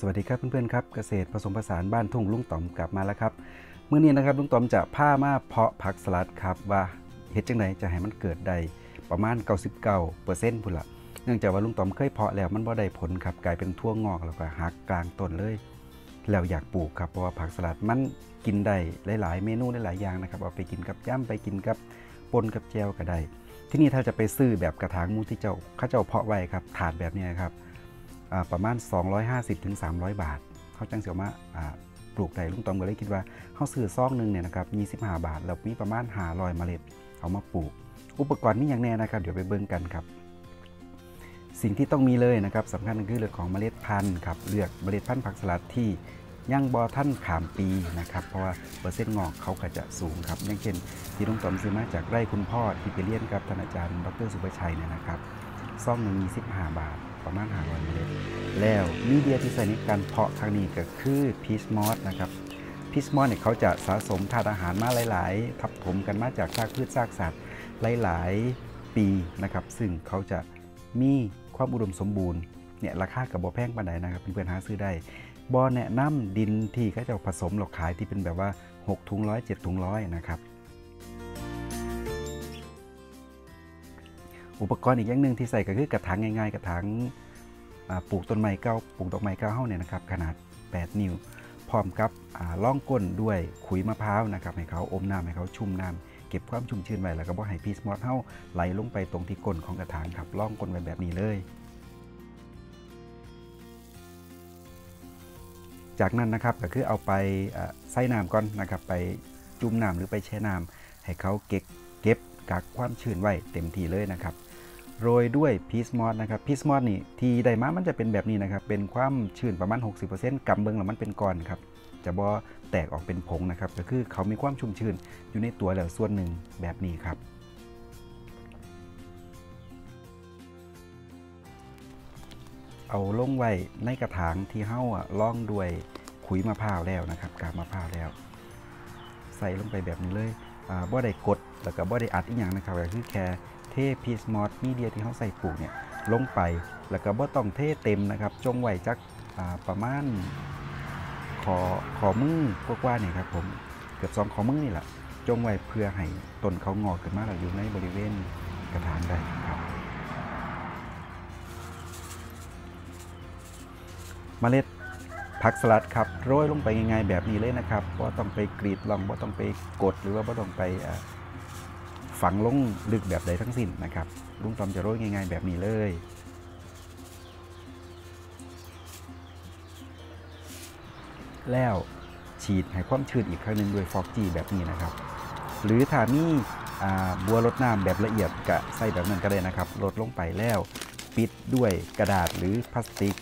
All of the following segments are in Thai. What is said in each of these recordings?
สวัสดีครับเพื่อนๆครับเกษตรผสมผสานบ้านทุ่งลุงต๋อมกลับมาแล้วครับเมื่อนี้นะครับลุงต๋อมจะผ้ามาเพาะผักสลัดครับว่าเฮ็ดจังไดจะให้มันเกิดได้ประมาณ 99%พุ่นละเนื่องจากว่าลุงต๋อมเคยเพาะแล้วมันบ่ได้ผลครับกลายเป็นทั่วงอกแล้วก็หักกลางต้นเลย แล้วอยากปลูกครับเพราะว่าผักสลัดมันกินได้หลาย ๆ เมนูหลายๆอย่างนะครับเอาไปกินกับย่ำไปกินกับปนกับแจวก็ได้ที่นี่ถ้าจะไปซื้อแบบกระถางมูที่เจ้าข้าเจ้าเพาะไว้ครับถาดแบบนี้ครับ ประมาณ 250-300 บาทเขาจังเสียวมาปลูกได้ลุงตอมก็เลยคิดว่าเขาซื้อซองหนึ่งเนี่ยนะครับ25 บาท แล้วมีประมาณ500เมล็ดเอามาปลูก อุปกรณ์นี่อย่างแน่นะครับ เดี๋ยวไปเบิ่งกันครับ สิ่งที่ต้องมีเลยนะครับสำคัญคือเรื่องของเมล็ดพันธุ์ครับเลือกเมล็ดพันธุ์ผักสลัดที่ย่างบอท่านขามปีนะครับ เพราะว่าเปอร์เซ็นต์งอกเขาก็จะสูงครับอย่างเช่น ที่ลุงตอมซื้อมาจากไร่คุณพ่อที่ไปเรียนกับท่านอาจารย์ ดรสุภชัยเนี่ยนะครับซองหนึ่งมี15 บาท ประมาณ500เมล็ดแล้วมีเดียที่ใส่ในการเพาะครั้งนี้ก็คือพีชมอสนะครับพีชมอสเนี่ยเขาจะสะสมธาตุอาหารมาหลาย ๆ ทับถมกันมาจากซากพืชซากสัตว์หลาย ๆ ปีนะครับ ซึ่งเขาจะมีความอุดมสมบูรณ์เนี่ยราคากับบ่อแพงปานใดนะครับเพื่อนๆหาซื้อได้บ่อแนะนำดินที่เขาจะผสมหลอกขายที่เป็นแบบว่า 6 ถุงร้อย7ถุงร้อยนะครับ อุปกรณ์อีกอย่างหนึ่งที่ใส่ก็คือกระถางง่ายๆ กระถางปลูกต้นไม้เก้าปลูกดอกไม้เก้าเฮ้าเนี่ยนะครับขนาด 8 นิ้ว พร้อมกับล่องก้นด้วยขุยมะพร้าวนะครับให้เขาอมน้ำให้เขาชุ่มน้ำเก็บความชุ่มชื้นไว้แล้วก็บ่ให้พีสมอสเฮ้าไหลลงไปตรงที่ก้นของกระถางครับล่องก้นไว้แบบนี้เลยจากนั้นนะครับก็คือเอาไปใส่น้ำก่อนนะครับไปจุ่มน้ำหรือไปแช่น้ำให้เขาเก็บเก็บกักความชื้นไว้เต็มที่เลยนะครับ โรยด้วยพีซมอสนะครับพีซมอสนี่ที่ได้มามันจะเป็นแบบนี้นะครับ เป็นความชื้นประมาณ 60%กำเบิงแล้วมันเป็นก้อนครับ จะบอแตกออกเป็นผงนะครับ ก็คือเขามีความชุ่มชื้นอยู่ในตัวแล้วส่วนหนึ่งแบบนี้ครับ เอาลงไว้ในกระถางที่เฮ้าล่องด้วยขุยมะพร้าวแล้วนะครับ กาบมะพร้าวแล้ว ใส่ลงไปแบบนี้เลยบ่ได้กดแล้วก็บ่ได้อัดอีกอย่างนะครับก็คือแค่ เทพีสมอสมีเดียที่เขาใส่ปลูกเนี่ยลงไป แล้วก็บ่ต้องเทเต็มนะครับ จงไวจักประมาณขอขอมือกว่าๆนี่ครับผมเกือบสองขอมือนี่แหละจงไว้เพื่อให้ต้นเขางอกขึ้นมาแล้วอยู่ในบริเวณกระถางได้ครับมเมล็ดผักสลัดครับโรยลงไปง่ายๆแบบนี้เลยนะครับว่าต้องไปกรีดลองว่าต้องไปกดหรือว่าว่าต้องไป ฝังลงลึกแบบใดทั้งสิ้นนะครับลุงตอมจะโรยง่ายๆแบบนี้เลยแล้วฉีดให้ความชื้นอีกครั้งหนึ่งด้วยฟอกจีแบบนี้นะครับ หรือถ้ามีบัวลดน้ำแบบละเอียดกะใส่แบบนั้นก็ได้นะครับลดลงไปแล้วปิดด้วยกระดาษหรือพลาสติก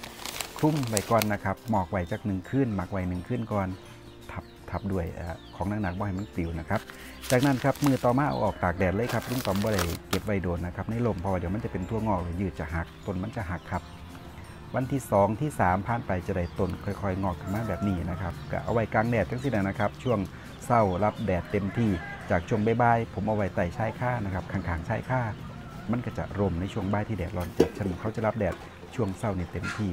คลุ้มไว้ก่อนนะครับหมอกไว้จากหนึ่งขึ้นหมักไว้หนึ่งขึ้นก่อน ทับด้วยของหนักๆว่าให้มันปลิวนะครับ จากนั้นครับมือต่อมาเอาออกตากแดดเลยครับลุงตอมบ่ได้เก็บไว้โดนนะครับในลมเพราะเดี๋ยวมันจะเป็นทั่วงอกหรือยืดจะหักต้นมันจะหักครับ วันที่ 2 ที่ 3 ผ่านไปจะได้ต้นค่อยๆ งอกขึ้นมาแบบนี้นะครับก็เอาไว้กลางแดดทั้งสิ้นนะครับ ช่วงเศร้ารับแดดเต็มที่จากช่วงใบๆผมเอาไว้ไต่ชายค่านะครับข้างๆชายค่ามันก็จะร่มในช่วงบ่ายที่แดดร้อนจัดฉะนั้นเขาจะรับแดดช่วงเศร้านี่เต็มที่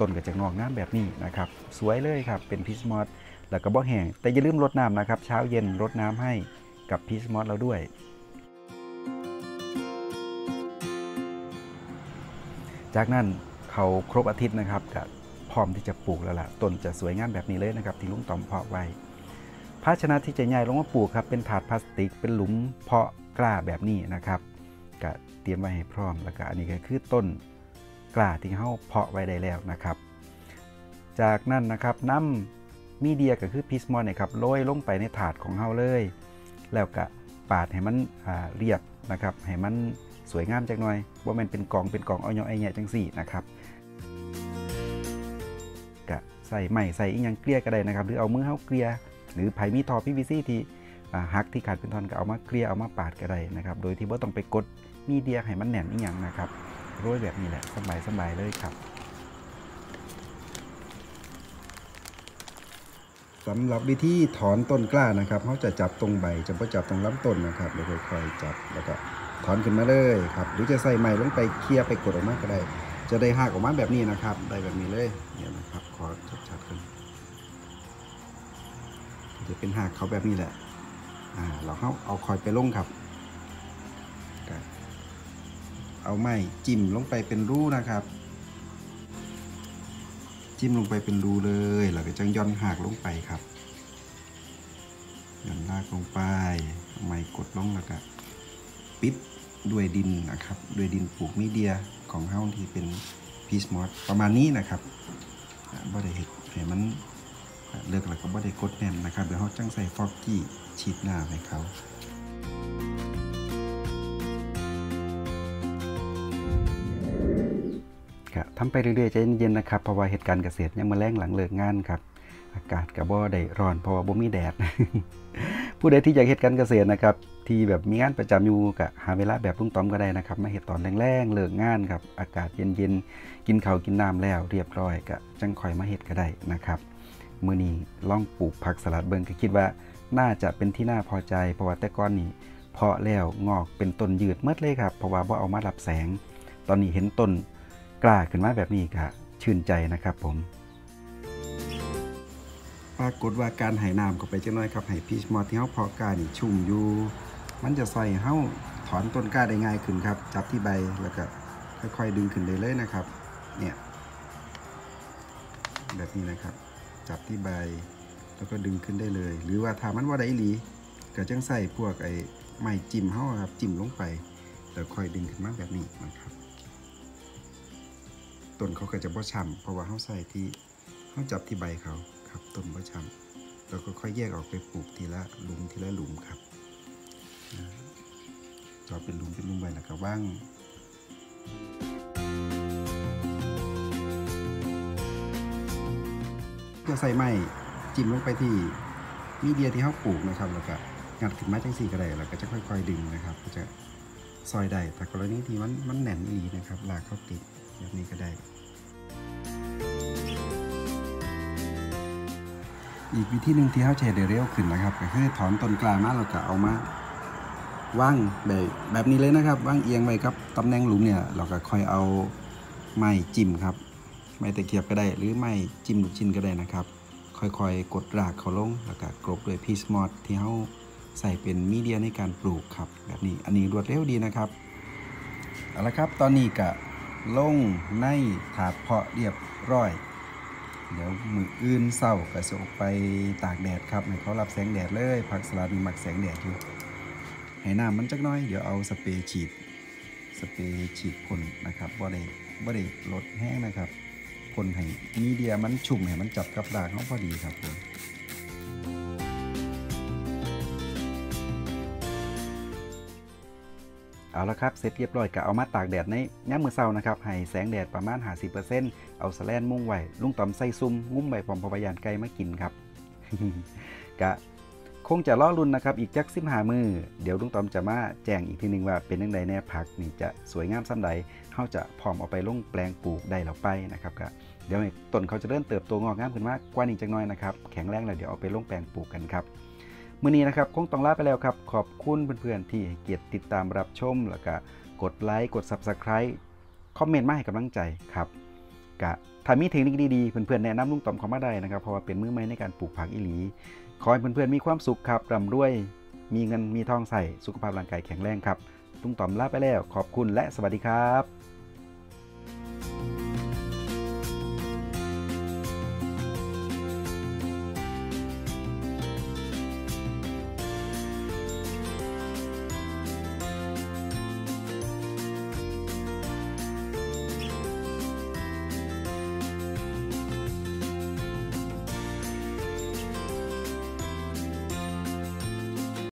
ต้นก็จะงอกงามแบบนี้นะครับ สวยเลยครับ เป็นพิสมอส แล้วก็บ่แห้งแต่อย่าลืมรดน้ำนะครับ เช้าเย็นรดน้ำให้กับพีชมอสเราด้วย จากนั้นเขาครบอาทิตย์นะครับก็พร้อมที่จะปลูกแล้วล่ะต้นจะสวยงามแบบนี้เลยนะครับ ที่ลุงตอมเพาะไว้ภาชนะที่จะใหญ่ลงมาปลูกครับเป็นถาดพลาสติก เป็นหลุมเพาะกล้าแบบนี้นะครับก็เตรียมไว้ให้พร้อมแล้วก็อันนี้ก็คือต้นกล้าที่เขาเพาะไว้ได้แล้วนะครับ จากนั้นนะครับน้ำ มีเดียก็คือพิสมอนเนี่ยครับโรยลงไปในถาดของเฮาเลย แล้วก็ปาดให้มันเรียบนะครับให้มันสวยงามจังหน่อยว่ามันเป็นกองเป็นกองเอย่อไอแง่จังสี่นะครับก็ใส่ใหม่ใส่อีกอย่างเกลียก็ได้นะครับ หรือเอามือเฮาเกลียหรือไผ่มีทอพีวีซีที่หักที่ขาดเป็นท่อนก็เอามาเกลียเอามาปาดก็ได้นะครับ โดยที่ว่าต้องไปกดมีเดียให้มันแหน่นอีกอย่างนะครับโรยแบบนี้แหละสบายสบายเลยครับ สำหรับวิธีถอนต้นกล้านะครับเขาจะจับตรงใบจะไม่จับตรงลำต้นนะครับแล้วค่อยๆจับแล้วก็ถอนขึ้นมาเลยครับ หรือจะใส่ไม้ลงไปเคลียไปกดออกมาก็ได้ จะได้หักออกมาแบบนี้นะครับ ได้แบบนี้เลยเนี่ยนะครับขอชัดๆกันจะเป็นหักเขาแบบนี้แหละอ่าเราเข้าเอาคอยไปลงครับ เอาไม้จิ้มลงไปเป็นรูนะครับ จิ้มลงไปเป็นรูเลยแล้วก็จังย่อนหักลงไปครับย่อนลากลงไปไม้กดลงแล้วก็ปิดด้วยดินนะครับ ด้วยดินปลูกมีเดียของเฮ้าที่เป็นพีสมอสประมาณนี้นะครับบ่ได้เห็ดให้มันเลือกแล้วก็บ่ได้กดแน่นนะครับเดี๋ยวเขาจังใส่ฟอกกี้ฉีดหน้าให้เขา ครับทำไปเรื่อยๆใจเย็นๆนะครับเพราะว่าเหตุการณ์เกษตรยังมาแรงหลังเลิกงานครับ อากาศกับบ่ได้ร้อนเพราะว่าบ่มีแดด ผู้ใดที่อยากเหตุการณ์เกษตรนะครับ ที่แบบมีงานประจำอยู่ก็หาเวลาแบบลุงต้อมก็ได้นะครับมาเห็ดตอนแรงๆเลิกงานครับอากาศเย็นๆกินข้าวกินน้ำแล้ว เรียบร้อยก็จังคอยมาเห็ดก็ได้นะครับมือนี้ลองปลูกผักสลัดเบิงก็คิดว่าน่าจะเป็นที่น่าพอใจเพราะว่าแต่ก่อนนี้เพาะแล้วงอกเป็นต้นยืดเมื่อเลยครับเพราะว่าบ่เอามารับแสง ตอนนี้เห็นต้น กล้าขึ้นมาแบบนี้ก็ชื่นใจนะครับผมปรากฏว่าการไหน้ำก็ไปจังน้อยครับไห้พีชมอที่เฮาพาะกานี่ชุ่มอยู่ มันจะใส่เฮาถอนต้นกล้าได้ง่ายขึ้นครับ จับที่ใบแล้วก็ค่อยๆดึงขึ้นได้เลยนะครับ เนี่ย แบบนี้นะครับ จับที่ใบแล้วก็ดึงขึ้นได้เลย หรือว่าถ้ามันว่าได้อีหลีก็จังใส่พวกไอ้ไม้จิ้มเฮาครับจิ้มลงไป แล้วค่อยดึงขึ้นมาแบบนี้นะครับ ต้นเขาก็จะบ่ช้ำเพราะว่าเขาใส่ที่เขาจับที่ใบเขาครับต้นบ่ช้ำแล้วก็ค่อยแยกออกไปปลูกทีละหลุมทีละหลุมครับอ่าเจาะเป็นหลุมเป็นหลุมไว้แล้วก็ว่างจะใส่ไม้จิ้มลงไปที่มีเดียที่เขาปลูกนะครับ แล้วก็งัดขึ้นมาจังสี่ก็ได้แล้วก็จะค่อย ๆ ดึงนะครับ ก็จะซอยได้แต่กรณีที่มันมันแน่นอีนะครับลากเข้าติด แบบนี้ก็ได้ อีกวิธีหนึ่งที่เขาใช้ได้เร็วขึ้นนะครับ ก็คือถอนต้นกล้ามาแล้วก็เอามาว่างแบบแบบนี้เลยนะครับว่างเอียงไว้ครับตำแหน่งหลุมเนี่ย เราก็ค่อยเอาไม้จิ้มครับ ไม้ตะเกียบก็ได้ หรือไม้จิ้มลูกชิ้นก็ได้นะครับ ค่อยๆ กดรากเขาลงแล้วก็กลบด้วยพีสมอสที่เขาใส่เป็นมีเดียในการปลูกครับ แบบนี้อันนี้รวดเร็วดีนะครับเอาละครับ ตอนนี้ก็ ลงในถาดเพาะเรียบร้อย เดี๋ยวมืออื่นเศร้าก็จะออกไปตากแดดครับให้เขารับแสงแดดเลยผักสลัดมีหมักแสงแดดอยู่ให้น้ำมันจักน้อยเดี๋ยวเอาสเปรย์ฉีดสเปรย์ฉีดพ่นนะครับบ่ได้บ่ได้ลดแห้งนะครับพ่นให้มีเดียมันชุ่มให้มันจับกับรากเขาพอดีครับผม เอาละครับเสร็จเรียบร้อยก็เอามาตากแดดในย่ามมือเช้านะครับให้แสงแดดประมาณ50%เอาสแลนมุ้งไว้ลุงต่อมใส่ซุ่มงุ้มใบปอมพยานไก่มากินครับกะคงจะล่อรุ่นนะครับอีกจักสิบหามือเดี๋ยวลุงตอมจะมาแจ้งอีกทีหนึงว่าเป็นยังไงแน่ผักนี่จะสวยงามซ้ำใดเขาจะพร้อมเอาไปลงแปลงปลูกได้แล้วไปนะครับก็เดี๋ยวต้นเขาจะเริ่มเติบโตงอกงามขึ้นมากกว่านี้จังน้อยนะครับแข็งแรงแล้วเดี๋ยวเอาไปลงแปลงปลูกกันครับ มื้อนี้นะครับคงต้องลาไปแล้วครับ ขอบคุณเพื่อนๆที่เกียรติติดตามรับชม แล้วก็กดไลค์กด Subscribe คอมเมนต์มาให้กำลังใจครับกะถ้ามีเทคนิคดีๆ เพื่อนๆแนะนำลุงตอมเข้ามาได้นะครับ เพราะว่าเป็นมือใหม่ในการปลูกผักอีหลี ขอให้เพื่อนๆมีความสุขครับร่ำรวย มีเงินมีทองใส่สุขภาพร่างกายแข็งแรงครับลุงต๋อมลาไปแล้ว ขอบคุณและสวัสดีครับ